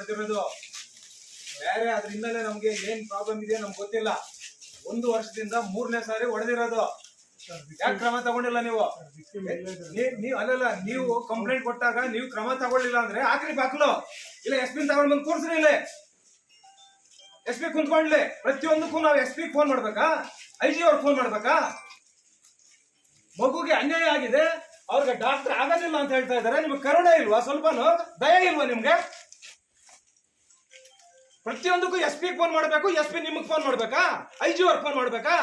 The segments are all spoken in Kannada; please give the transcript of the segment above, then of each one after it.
ಹೊಡೆದಿರೋದು ಬೇರೆ ಅದ್ರ ಹಿನ್ನೆಲೆ ನಮ್ಗೆ ಏನ್ ಪ್ರಾಬ್ಲಮ್ ಇದೆ ನಮ್ಗೆ ಗೊತ್ತಿಲ್ಲ. ಒಂದು ವರ್ಷದಿಂದ ಮೂರನೇ ಸಾರಿ ಹೊಡೆದಿರೋದು. ಯಾಕೆ ಕ್ರಮ ತಗೊಂಡಿಲ್ಲ ನೀವು? ನೀವು ಅಲ್ಲಲ್ಲ, ನೀವು ಕಂಪ್ಲೇಂಟ್ ಕೊಟ್ಟಾಗ ನೀವು ಕ್ರಮ ತಗೊಳ್ಳಿಲ್ಲ ಅಂದ್ರೆ ಆಕ್ರಿ ಬಾಕ್ಲು. ಇಲ್ಲ ಎಸ್ ಪಿ ತಗೊಂಡ್ ಬಂದು ಕೂರ್ಸ್ರಿ ಇಲ್ಲಿ. ಎಸ್ ಪಿ ಕುಂತ್ಕೊಂಡ್ಲಿ. ಪ್ರತಿಯೊಂದಕ್ಕೂ ನಾವು ಎಸ್ ಪಿ ಫೋನ್ ಮಾಡ್ಬೇಕಾ? ಐ ಜಿ ಅವ್ರಿಗೆ ಫೋನ್ ಮಾಡ್ಬೇಕಾ? ಮಗುಗೆ ಅನ್ಯಾಯ ಆಗಿದೆ. ಅವ್ರಿಗೆ ಡಾಕ್ಟರ್ ಆಗೋದಿಲ್ಲ ಅಂತ ಹೇಳ್ತಾ ಇದಾರೆ. ನಿಮ್ಗೆ ಕರುಣೆ ಇಲ್ವಾ? ಸ್ವಲ್ಪನು? ದಯ ಇಲ್ವಾ ನಿಮ್ಗೆ? ಪ್ರತಿಯೊಂದಕ್ಕೂ ಎಸ್ ಪಿ ಫೋನ್ ಮಾಡಬೇಕು ಎಸ್ ಪಿ ನಿಮಗೆ ಫೋನ್ ಮಾಡಬೇಕಾ? ಐ ಜಿ ಅವ್ರಿಗೆ ಫೋನ್ ಮಾಡಬೇಕಾ?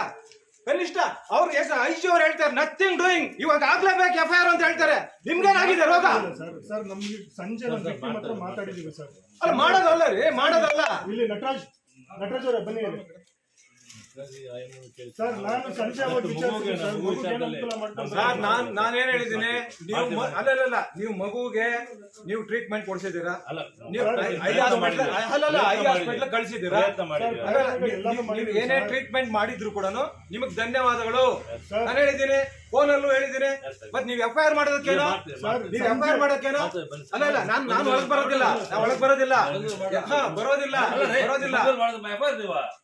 ಕನಿಷ್ಠ ಅವ್ರು ಎಸ್ ಐ ಜಿ ಅವ್ರು ಹೇಳ್ತಾರೆ ನಥಿಂಗ್ ಡೂಯಿಂಗ್ ಇವಾಗ ಆಗ್ಲೇಬೇಕು ಎಫ್ ಐ ಆರ್ ಅಂತ ಹೇಳ್ತಾರೆ. ನಿಮ್ಗೇನಾಗಿದೆ ರೋಗ? ಸರ್ ಸರ್ ನಮ್ಗೆ ಸಂಜೆ ನಮ್ಮ ವ್ಯಕ್ತಿ ಮಾತ್ರ ಮಾತಾಡಿದೀವಿ ಸರ್. ಅಲ್ಲ ಮಾಡೋದಲ್ಲ ರೀ ಮಾಡೋದಲ್ಲ. ಇಲ್ಲಿ ನಟರಾಜ್ ನಟರಾಜ್ ಅವರೇ ಬನ್ನಿ. ಸರ್ ನಾನು ನಾನೇನ್ ಹೇಳಿದ್ದೀನಿ ನೀವು ಅಲ್ಲ ಅಲ್ಲ ನೀವು ಮಗುಗೆ ನೀವು ಟ್ರೀಟ್ಮೆಂಟ್ ಕೊಡ್ಸಿದ್ದೀರಾ? ಅಲ್ಲ ನೀವು ಐ ಹಾಸ್ಪಿಟ್ಲ್ ಅಲ್ಲ ಐ ಹಾಸ್ಪಿಟ್ಲ್ ಕಳ್ಸಿದ್ದೀರಾ? ಪ್ರಯತ್ನ ಅಲ್ಲ, ನೀವು- ನೀವು- ನೀವು ಏನೇ ಟ್ರೀಟ್ಮೆಂಟ್ ಮಾಡಿದ್ರು ಕೂಡ ನಿಮಗ್ ಧನ್ಯವಾದಗಳು. ನಾನು ಹೇಳಿದ್ದೀನಿ ಫೋನ್ ಅಲ್ಲೂ ಹೇಳಿದ್ದೀನಿ ಮತ್ ನೀವು ಎಫ್ ಐ ಆರ್ ಮಾಡೋದಕ್ಕೇನೋ? ನೀವ್ ಎಫ್ ಐ ಆರ್ ಮಾಡೋಕ್ಕೇನೋ ಅಲ್ಲ ಇಲ್ಲ ನಾನು ನಾನು ಒಳಗ್ ಬರೋದಿಲ್ಲ. ನಾನು ಒಳಗ್ ಬರೋದಿಲ್ಲ. ಹಾ ಬರೋದಿಲ್ಲ. ಬರೋದಿಲ್ಲ. ಅಲ್ಲ,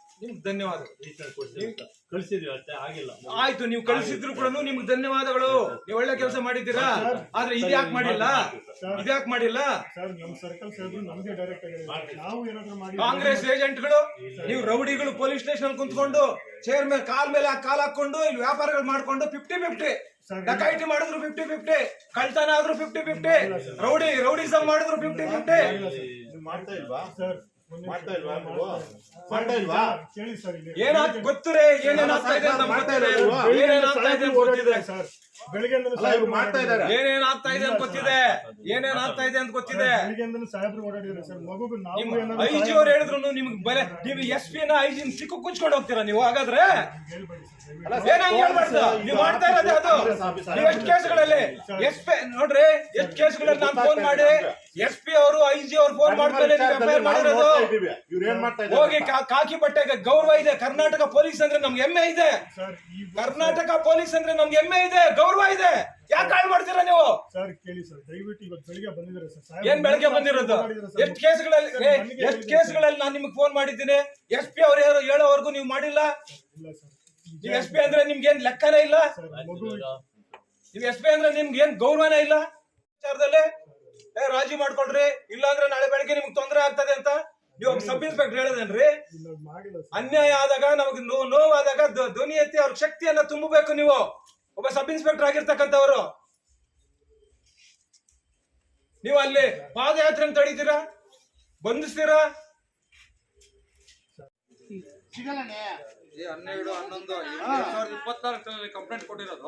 ನಿಮ್ಗೆ ಧನ್ಯವಾದ ಕಳಿಸಿದ್ವಿ ಅಷ್ಟೇ ಆಗಿಲ್ಲ. ಆಯ್ತು ನೀವು ಕಳಿಸಿದ್ರು ಕೂಡ ನಿಮ್ಗೆ ಧನ್ಯವಾದಗಳು. ನೀವು ಒಳ್ಳೆ ಕೆಲಸ ಮಾಡಿದ್ದೀರಾ? ಆದ್ರೆ ಇದ್ಯಾಕ್ ಮಾಡಿಲ್ಲ? ಇದ್ಯಾಕ್ ಮಾಡಿಲ್ಲ? ಸರ್ ನಮ್ಮ ಸರ್ಕಲ್ ಸಾಹೇಬ್ರು ನಮ್ಗೆ ಡೈರೆಕ್ಟ್ ಆಗಿ ನಾವು ಏನಾದ್ರು ಮಾಡಿ ಕಾಂಗ್ರೆಸ್ ಏಜೆಂಟ್ಗಳು ನೀವು ರೌಡಿಗಳು ಪೊಲೀಸ್ ಸ್ಟೇಷನ್ ಕುಂತ್ಕೊಂಡು ಚೇರ್ ಮೇಲೆ ಕಾಲ್ ಮೇಲೆ ಕಾಲ್ ಹಾಕೊಂಡು ಇಲ್ಲಿ ವ್ಯಾಪಾರಗಳು ಮಾಡ್ಕೊಂಡು ಫಿಫ್ಟಿ ಫಿಫ್ಟಿ ಡಕೈಟಿ ಡಕಾಯಿಟಿ ಮಾಡಿದ್ರು ಫಿಫ್ಟಿ ಫಿಫ್ಟಿ ಕಳ್ತನ ಆದ್ರೂ ಫಿಫ್ಟಿ ಫಿಫ್ಟಿ ರೌಡಿ ರೌಡಿಸಮ್ ಮಾಡಿದ್ರು ಫಿಫ್ಟಿ ಫಿಫ್ಟಿ ನೀವು ಮಾಡ್ತಾ ಇಲ್ವಾ? ಸರ್ ಮಾಡ್ತಾ ಇಲ್ವಾ ನೀವು? ಮಾಡ್ತಾ ಏನಾಗ್ ಗೊತ್ತುರೇ ಏನೇನ್ ಇದೆ ಅಂತ ನಮ್ಗೆ ಗೊತ್ತಿದೆ. ಇಲ್ವಾ? ಏನೇನ್ ಆಗ್ತಾ ಇದೆ ಅಂತ ಗೊತ್ತಿದೆ ಸರ್ ಮಾಡ್ತಾ ಇದ್ದಾರೆ. ಏನೇನ್ ಆಗ್ತಾ ಇದೆ ಅಂತ ಗೊತ್ತಿದೆ. ಏನೇನ್ ಆಗ್ತಾ ಇದೆ ಅಂತ ಗೊತ್ತಿದೆ. ಐಜಿ ಅವ್ರು ಹೇಳಿದ್ರು ನಿಮ್ಗೆ ಬೆಲೆ ನೀವು ಎಸ್ ಪಿ ನ ಐಜಿ ಸಿಕ್ಕು ಕುಚ್ಕೊಂಡು ಹೋಗ್ತೀರಾ ನೀವು ಹಾಗಾದ್ರೆ? ಹೇಳ್ಬೇಡಿ ಸರ್ ದಯವಿಟ್ಟು. ಅಲ್ಲ ನೀವು ಮಾಡ್ತಾ ಇರೋದೇ ಅದು ನೀವು ಎಷ್ಟು ಕೇಸ್ಗಳಲ್ಲಿ ಎಸ್ ಪಿ ನೋಡ್ರಿ ಎಷ್ಟು ಕೇಸ್ಗಳಲ್ಲಿ ನಾನು ಫೋನ್ ಮಾಡಿ ಎಸ್ ಪಿ ಅವರು ಐ ಜಿ ಅವ್ರು ಫೋನ್ ಮಾಡ್ತಾರೆ ನೀವು ಎಫ್ ಐ ಮಾಡಿರೋದು. ಇವ್ರು ಏನ್ ಮಾಡ್ತಾ ಹೋಗಿ ಕಾಕಿ ಬಟ್ಟೆಗೆ ಗೌರವ ಇದೆ. ಕರ್ನಾಟಕ ಪೊಲೀಸ್ ಅಂದ್ರೆ ನಮ್ಗೆ ಹೆಮ್ಮೆ ಇದೆ. ಸರ್ ಕರ್ನಾಟಕ ಪೊಲೀಸ್ ಅಂದ್ರೆ ನಮ್ಗೆ ಹೆಮ್ಮೆ ಇದೆ. ಗೌರವ ಇದೆ. ಯಾಕೆ ಹಾಳು ಮಾಡ್ತೀರಾ ನೀವು? ಸರ್ ಕೇಳಿ ಸರ್ ದಯವಿಟ್ಟು ಇವತ್ತು ಬೆಳಿಗ್ಗೆ ಬಂದಿದ್ದಾರೆ ಸರ್. ಏನ್ ಬೆಳಗ್ಗೆ ಬಂದಿರೋದು? ಎಷ್ಟು ಕೇಸ್ಗಳಲ್ಲಿ ಎಷ್ಟು ಕೇಸ್ಗಳಲ್ಲಿ ನಾನು ನಿಮ್ಗೆ ಫೋನ್ ಮಾಡಿದ್ದೀನಿ? ಎಸ್ ಪಿ ಅವ್ರು ಯಾರು ಹೇಳೋವರೆಗೂ ನೀವು ಮಾಡಿಲ್ಲ? ಇಲ್ಲ ಸರ್. ನೀವು ಎಸ್ ಪಿ ಅಂದ್ರೆ ನಿಮ್ಗೆ ಏನ್ ಲೆಕ್ಕನೇ ಇಲ್ಲ? ನೀವು ಎಸ್ ಪಿ ಅಂದ್ರೆ ನಿಮ್ಗೆ ಏನ್ ಗೌರವನೇ ಇಲ್ಲ? ವಿಚಾರದಲ್ಲಿ? ಏ ರಾಜಿ ಮಾಡ್ಕೊಳ್ರಿ. ಇಲ್ಲ ಅಂದ್ರೆ ನಾಳೆ ಬೆಳಗ್ಗೆ ನಿಮ್ಗೆ ತೊಂದರೆ ಆಗ್ತದೆ ಅಂತ ನೀವು ಸಬ್ ಇನ್ಸ್ಪೆಕ್ಟರ್ ಹೇಳದೇನ್ರಿ ಅನ್ಯಾಯ ಆದಾಗ ನಮಗೆ ನೋ ನೋವಾದಾಗ ಧ್ವ- ಧ್ವನಿ ಎತ್ತಿ ಅವ್ರ ಶಕ್ತಿಯನ್ನ ತುಂಬಬೇಕು ನೀವು. ಒಬ್ಬ ಸಬ್ ಇನ್ಸ್ಪೆಕ್ಟರ್ ಆಗಿರ್ತಕ್ಕಂಥವ್ರು. ನೀವು ಅಲ್ಲಿ ಪಾದಯಾತ್ರೆ ತಡೀತೀರಾ ಬಂಧಿಸ್ತೀರಾ? ಹನ್ನೆರಡು ಹನ್ನೊಂದು ಎರಡ್ ಸಾವಿರದ ಇಪ್ಪತ್ನಾಲ್ಕರಲ್ಲಿ ಕಂಪ್ಲೇಂಟ್ ಕೊಟ್ಟಿರೋದು.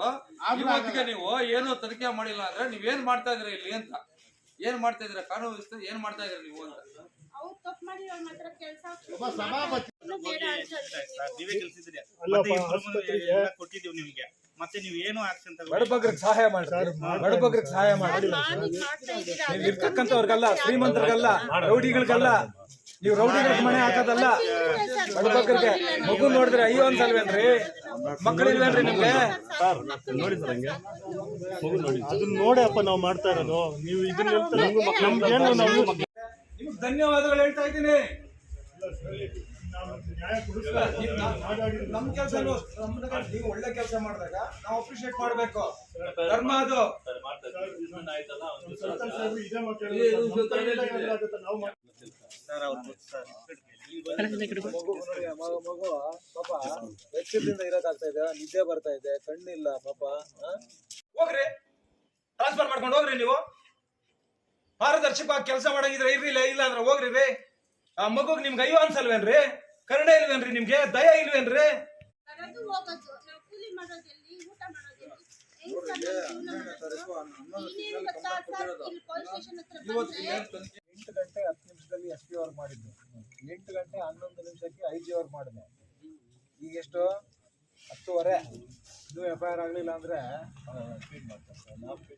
ಇವತ್ತಿಗೆ ನೀವು ಏನು ತನಿಖೆ ಮಾಡಿಲ್ಲ ಅಂದ್ರೆ ನೀವೇನ್ ಮಾಡ್ತಾ ಇದ್ರಿ ಇಲ್ಲಿ ಅಂತ? ಏನ್ ಮಾಡ್ತಾ ಇದೀರ ಕಾನೂನು ವ್ಯವಸ್ಥೆ ಏನ್ ಮಾಡ್ತಾ ಇದೀರ ನೀವು ಅಂತ? ಅವ್ರು ತಪ್ಪು ಮಾಡಿ ಅವ್ರ ಮಾತ್ರ ಕೆಲಸ ಒಬ್ಬ ಸಭಾಪತಿ ಬೇಡ ಅಂತ ನೀವೇ ಕೆಲ್ಸಿದ್ರಿ ಮತ್ತೆ improvement ಆಸ್ಪತ್ರೆಗೆ- ಎಲ್ಲ ಕೊಟ್ಟಿದ್ದೀವಿ ನಿಮ್ಗೆ. ಮತ್ತೆ ನೀವು ಏನು ಆಕ್ಷನ್ ಬಡಬಗ್ರಿಗೆ ಸಹಾಯ ಮಾಡಿ ಬಡಬಗ್ರಿಗೆ ಸಹಾಯ ಮಾಡಿ ನೀವು ಇರ್ತಕ್ಕಂಥವ್ರಿಗಲ್ಲ ಶ್ರೀಮಂತರಿಗಲ್ಲ ರೌಡಿಗಳಿಗಲ್ಲ ನೀವು ರೌಡಿಗಳಿಗೆ ಮನೆ ಹಾಕೋದಲ್ಲ ಬಡಬಗ್ರಿಗೆ ಮಗು ನೋಡಿದ್ರೆ ಅಯ್ಯೋ ಅನ್ಸಲ್ವೇನ್ರಿ? ಮಕ್ಕಳಿಲ್ವೇನ್ರಿ ನಿಮ್ಗೆ? ಅದನ್ನ ನೋಡಿ ಅಪ್ಪ ನಾವು ಮಾಡ್ತಾ ಇರೋದು. ನೀವು ಇದನ್ನ ನಮ್ಗೇನು ನಾವು ಧನ್ಯವಾದಗಳು ಹೇಳ್ತಾ ಇದ್ದೀನಿ. ನಮ್ ಕೆಲಸ ನೀವು ಒಳ್ಳೆ ಕೆಲಸ ಮಾಡಿದಾಗ ನಾವು ಅಪ್ರಿಶಿಯೇಟ್ ಮಾಡ್ಬೇಕು. ಧರ್ಮ ಅದು. ಮಗು ಪಾಪ ಬೆಚ್ಚದಿಂದ ಇರೋಕಾಗ್ತಾ ಇದೆ ನಿದ್ದೆ ಬರ್ತಾ ಇದೆ ಕಣ್ಣಿಲ್ಲ ಪಾಪ ಹೋಗ್ರಿ. ಟ್ರಾನ್ಸ್ಫರ್ ಮಾಡ್ಕೊಂಡು ಹೋಗ್ರಿ ನೀವು. ಪಾರದರ್ಶಕವಾಗಿ ಕೆಲಸ ಮಾಡಂಗಿದ್ರೆ ಇರ್ಲಿಲ್ಲ ಇಲ್ಲ ಇಲ್ಲ ಅಂದ್ರೆ ಹೋಗ್ರಿ ರೀ. ಆ ಮಗುಗ್ ನಿಮ್ಗೆ ಅಯ್ಯೋ ಅನ್ಸಲ್ವೇನ್ರಿ? ಕರುಣೆ ಇಲ್ವೇನ್ರಿ ನಿಮ್ಗೆ? ದಯ ಇಲ್ವೇನ್ರಿ? ಎಂಟು ಗಂಟೆ ಹತ್ತು ನಿಮಿಷದಲ್ಲಿ ಎಸ್ ಪಿ ವರ್ಕ್ ಮಾಡಿದ್ದು. ಎಂಟು ಗಂಟೆ ಹನ್ನೊಂದು ನಿಮಿಷಕ್ಕೆ ಐ ಜಿ ವರ್ಕ್ ಮಾಡಿದೆ ಈಗ ಎಷ್ಟು? ಹತ್ತುವರೆ. ಇನ್ನೂ ಎಫ್ ಐ ಆರ್ ಆಗಲಿಲ್ಲ ಅಂದರೆ